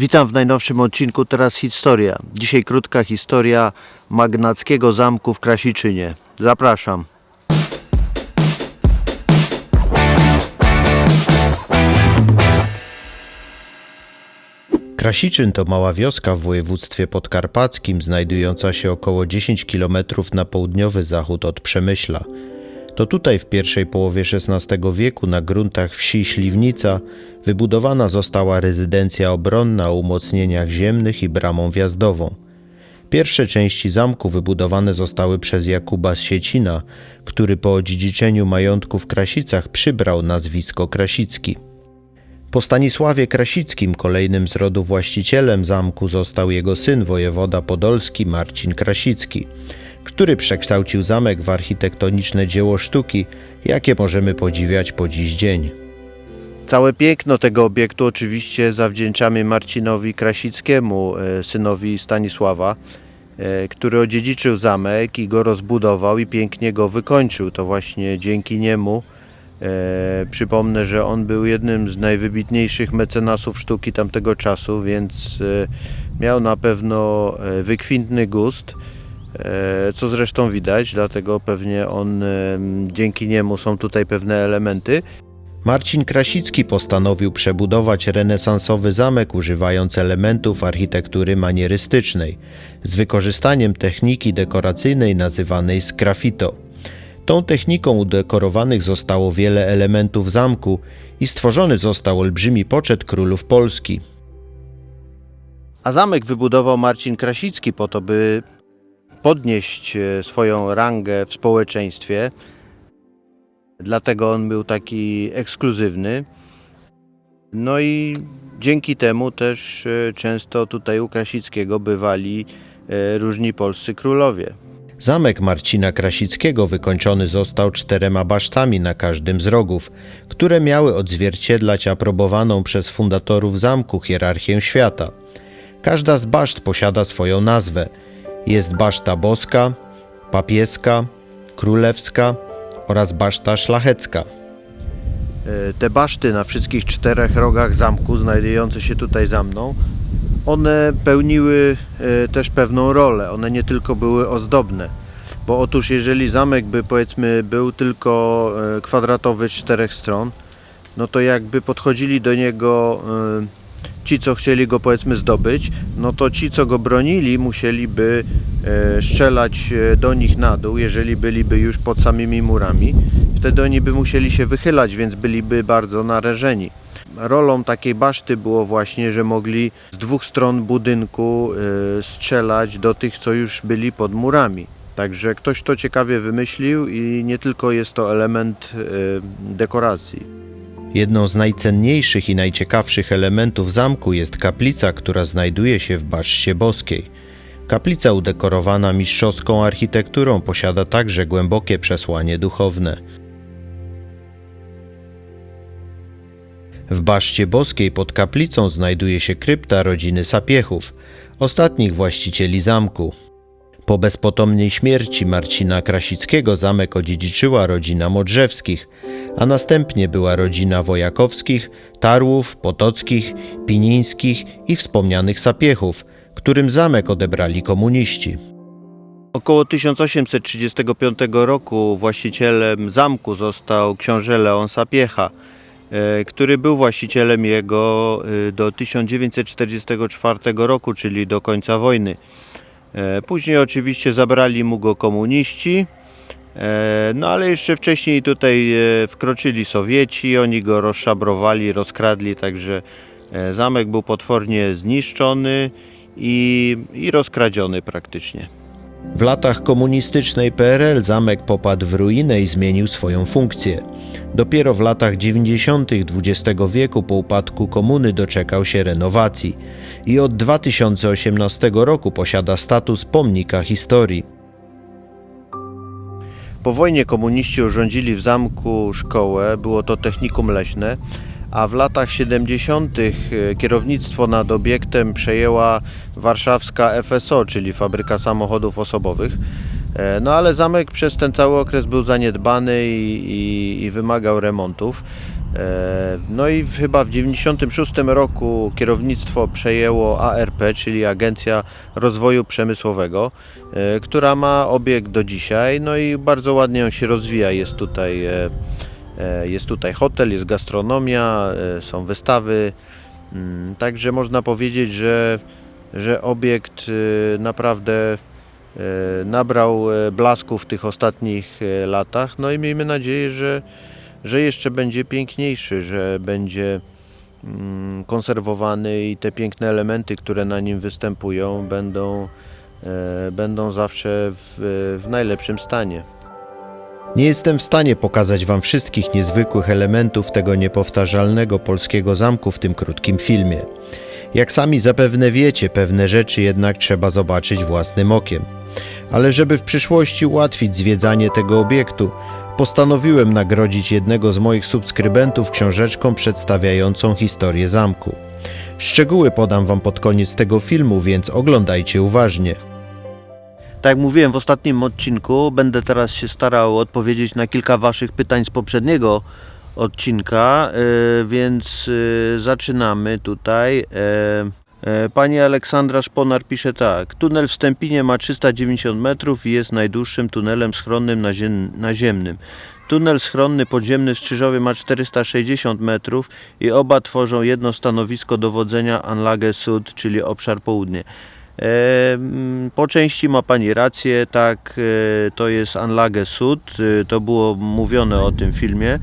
Witam w najnowszym odcinku Teraz Historia. Dzisiaj krótka historia magnackiego zamku w Krasiczynie. Zapraszam. Krasiczyn to mała wioska w województwie podkarpackim, znajdująca się około 10 km na południowy zachód od Przemyśla. To tutaj w pierwszej połowie XVI wieku na gruntach wsi Śliwnica wybudowana została rezydencja obronna o umocnieniach ziemnych i bramą wjazdową. Pierwsze części zamku wybudowane zostały przez Jakuba z Siecina, który po odziedziczeniu majątku w Krasicach przybrał nazwisko Krasicki. Po Stanisławie Krasickim, kolejnym z rodu właścicielem zamku, został jego syn wojewoda podolski Marcin Krasicki, który przekształcił zamek w architektoniczne dzieło sztuki, jakie możemy podziwiać po dziś dzień. Całe piękno tego obiektu oczywiście zawdzięczamy Marcinowi Krasickiemu, e, synowi Stanisława, e, który odziedziczył zamek i go rozbudował i pięknie go wykończył. To właśnie dzięki niemu e, przypomnę, że on był jednym z najwybitniejszych mecenasów sztuki tamtego czasu, więc miał na pewno wykwintny gust. E, Co zresztą widać, dlatego pewnie on, e, dzięki niemu są tutaj pewne elementy. Marcin Krasicki postanowił przebudować renesansowy zamek używając elementów architektury manierystycznej, z wykorzystaniem techniki dekoracyjnej nazywanej sgraffito. Tą techniką udekorowanych zostało wiele elementów zamku i stworzony został olbrzymi poczet królów Polski. A zamek wybudował Marcin Krasicki po to, by podnieść e, swoją rangę w społeczeństwie. Dlatego on był taki ekskluzywny. No i dzięki temu też e, często tutaj u Krasickiego bywali e, różni polscy królowie. Zamek Marcina Krasickiego wykończony został czterema basztami na każdym z rogów, które miały odzwierciedlać aprobowaną przez fundatorów zamku hierarchię świata. Każda z baszt posiada swoją nazwę. Jest baszta boska, papieska, królewska oraz baszta szlachecka. E, Te baszty na wszystkich czterech rogach zamku, znajdujące się tutaj za mną, one pełniły e, też pewną rolę. One nie tylko były ozdobne. Bo otóż jeżeli zamek by powiedzmy był tylko e, kwadratowy z czterech stron, no to jakby podchodzili do niego ci, co chcieli go powiedzmy zdobyć, no to ci, co go bronili, musieliby e, strzelać e, do nich na dół, jeżeli byliby już pod samymi murami. Wtedy oni by musieli się wychylać, więc byliby bardzo narażeni. Rolą takiej baszty było właśnie, że mogli z dwóch stron budynku e, strzelać do tych, co już byli pod murami. Także ktoś to ciekawie wymyślił i nie tylko jest to element e, dekoracji. Jedną z najcenniejszych i najciekawszych elementów zamku jest kaplica, która znajduje się w Baszcie Boskiej. Kaplica udekorowana mistrzowską architekturą posiada także głębokie przesłanie duchowne. W Baszcie Boskiej pod kaplicą znajduje się krypta rodziny Sapiechów, ostatnich właścicieli zamku. Po bezpotomnej śmierci Marcina Krasickiego zamek odziedziczyła rodzina Modrzewskich, a następnie była rodzina Wojakowskich, Tarłów, Potockich, Pinińskich i wspomnianych Sapiechów, którym zamek odebrali komuniści. Około 1835 roku właścicielem zamku został książę Leon Sapiecha, e, który był właścicielem jego e, do 1944 roku, czyli do końca wojny. E, Później oczywiście zabrali mu go komuniści, e, no ale jeszcze wcześniej tutaj e, wkroczyli Sowieci, oni go rozszabrowali, rozkradli, także zamek był potwornie zniszczony i, i rozkradziony praktycznie. W latach komunistycznej PRL zamek popadł w ruinę i zmienił swoją funkcję. Dopiero w latach 90. XX wieku po upadku komuny doczekał się renowacji i od 2018 roku posiada status pomnika historii. Po wojnie komuniści urządzili w zamku szkołę, było to technikum leśne, a w latach 70. kierownictwo nad obiektem przejęła warszawska FSO, czyli fabryka samochodów osobowych. E, No ale zamek przez ten cały okres był zaniedbany i, i, i wymagał remontów. E, No i chyba w 1996 roku kierownictwo przejęło ARP, czyli Agencja Rozwoju Przemysłowego, e, która ma obiekt do dzisiaj, no i bardzo ładnie on się rozwija. Jest tutaj, e, e, jest tutaj hotel, jest gastronomia, e, są wystawy, Mm, także można powiedzieć, że, że obiekt e, naprawdę e, nabrał e, blasku w tych ostatnich e, latach, no i miejmy nadzieję, że że jeszcze będzie piękniejszy, że będzie mm, konserwowany i te piękne elementy, które na nim występują, będą, e, będą zawsze w, w najlepszym stanie. Nie jestem w stanie pokazać Wam wszystkich niezwykłych elementów tego niepowtarzalnego polskiego zamku w tym krótkim filmie. Jak sami zapewne wiecie, pewne rzeczy jednak trzeba zobaczyć własnym okiem. Ale żeby w przyszłości ułatwić zwiedzanie tego obiektu, postanowiłem nagrodzić jednego z moich subskrybentów książeczką przedstawiającą historię zamku. Szczegóły podam Wam pod koniec tego filmu, więc oglądajcie uważnie. Tak jak mówiłem w ostatnim odcinku, będę teraz się starał odpowiedzieć na kilka Waszych pytań z poprzedniego odcinka, e, więc e, zaczynamy tutaj. E, Pani Aleksandra Szponar pisze tak. Tunel w Stępinie ma 390 metrów i jest najdłuższym tunelem schronnym naziem- naziemnym. Tunel schronny podziemny w Strzyżowie ma 460 metrów i oba tworzą jedno stanowisko dowodzenia Anlage Sud, czyli obszar południe. Po części ma Pani rację, tak, e, to jest Anlage Sud, e, to było mówione o tym filmie.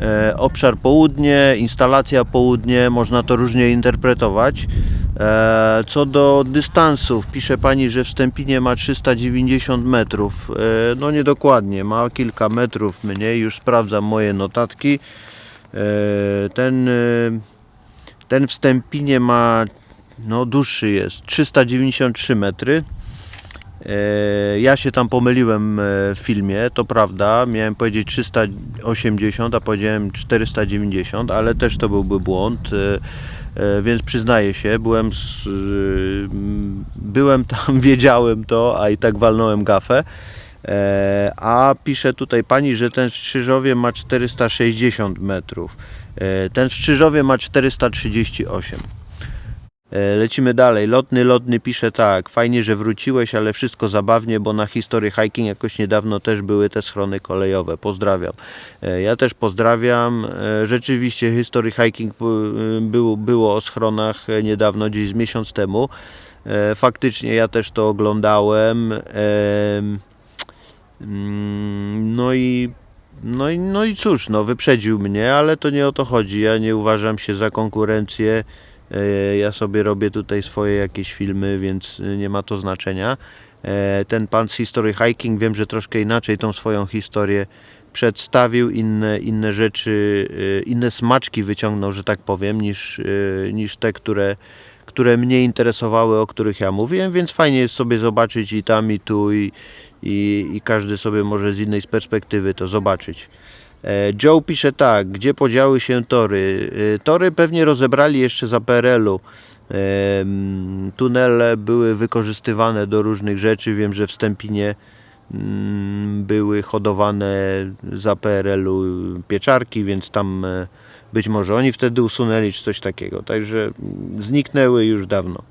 E, Obszar południe, instalacja południe, można to różnie interpretować. Co do dystansów, pisze Pani, że w Stępinie ma 390 metrów. No niedokładnie, ma kilka metrów mniej, już sprawdzam moje notatki. Ten, ten w Stępinie ma no dłuższy jest 393 metry. E, Ja się tam pomyliłem e, w filmie, to prawda. Miałem powiedzieć 380, a powiedziałem 490, ale też to byłby błąd. e, Więc przyznaję się, byłem, byłem tam, wiedziałem to, a i tak walnąłem gafę. A pisze tutaj pani, że ten Strzyżowie ma 460 metrów. Ten Strzyżowie ma 438. E, Lecimy dalej. Lotny, lotny pisze tak. Fajnie, że wróciłeś, ale wszystko zabawnie, bo na historii hiking jakoś niedawno też były te schrony kolejowe. Pozdrawiam. E, Ja też pozdrawiam. E, Rzeczywiście historii hiking było, było o schronach niedawno, gdzieś z miesiąc temu. Faktycznie ja też to oglądałem. Em, mm, No i no i, no i cóż, no wyprzedził mnie, ale to nie o to chodzi. Ja nie uważam się za konkurencję. E, Ja sobie robię tutaj swoje jakieś filmy, więc e, nie ma to znaczenia. E, Ten pan z History Hiking wiem, że troszkę inaczej tą swoją historię przedstawił, inne, inne rzeczy, inne smaczki wyciągnął, że tak powiem, niż, niż te, które, które mnie interesowały, o których ja mówiłem, więc fajnie jest sobie zobaczyć i tam, i tu, i, i, i każdy sobie może z innej perspektywy to zobaczyć. E, Joe pisze tak, gdzie podziały się tory? E, Tory pewnie rozebrali jeszcze za PRL-u. Em, Tunele były wykorzystywane do różnych rzeczy. Wiem, że w Stępinie były hodowane za PRL-u pieczarki, więc tam e, być może oni wtedy usunęli czy coś takiego. Także zniknęły już dawno.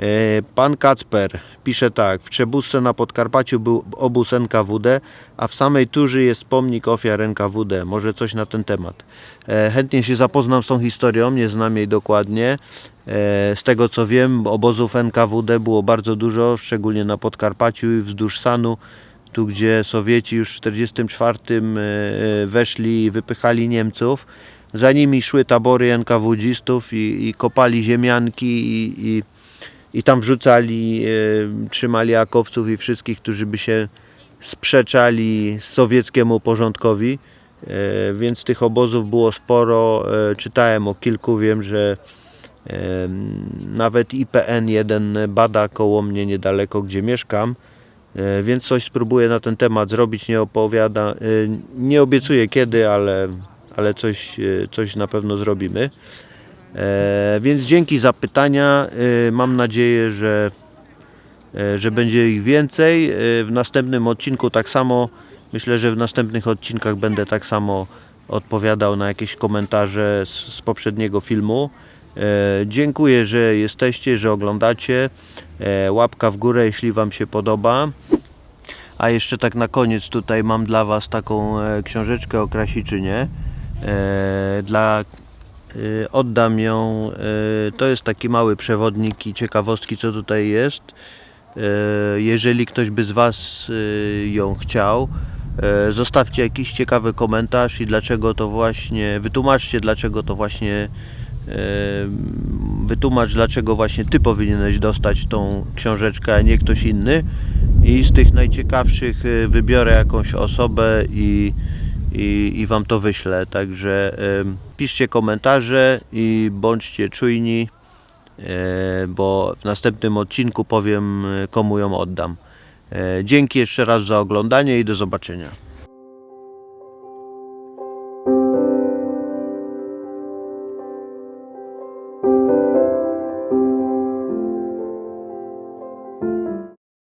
E, Pan Kacper pisze tak. W Trzebusce na Podkarpaciu był obóz NKWD, a w samej Turzy jest pomnik ofiar NKWD. Może coś na ten temat. E, Chętnie się zapoznam z tą historią, nie znam jej dokładnie. E, Z tego co wiem, obozów NKWD było bardzo dużo, szczególnie na Podkarpaciu i wzdłuż Sanu. Tu, gdzie Sowieci już w 1944 e, weszli i wypychali Niemców. Za nimi szły tabory NKWdzistów i, i kopali ziemianki i, i i tam wrzucali, e, trzymali akowców i wszystkich, którzy by się sprzeczali sowieckiemu porządkowi. E, więc tych obozów było sporo. E, czytałem o kilku, wiem, że nawet IPN jeden bada koło mnie niedaleko, gdzie mieszkam. Więc coś spróbuję na ten temat zrobić, nie opowiada, nie obiecuję kiedy, ale, ale coś, coś na pewno zrobimy. E, więc dzięki za pytania. E, mam nadzieję, że, e, że będzie ich więcej. E, w następnym odcinku tak samo. Myślę, że w następnych odcinkach będę tak samo odpowiadał na jakieś komentarze z, z poprzedniego filmu. E, dziękuję, że jesteście, że oglądacie. E, łapka w górę, jeśli Wam się podoba. A jeszcze tak na koniec tutaj mam dla Was taką e, książeczkę o Krasiczynie. E, dla, oddam ją. E, to jest taki mały przewodnik i ciekawostki, co tutaj jest. E, jeżeli ktoś by z Was ją chciał, zostawcie jakiś ciekawy komentarz i dlaczego to właśnie, wytłumaczcie dlaczego to właśnie, wytłumacz dlaczego właśnie Ty powinieneś dostać tą książeczkę, a nie ktoś inny. I z tych najciekawszych wybiorę jakąś osobę i, i, i Wam to wyślę. Także e, piszcie komentarze i bądźcie czujni e, bo w następnym odcinku powiem e, komu ją oddam. E, Dzięki jeszcze raz za oglądanie i do zobaczenia.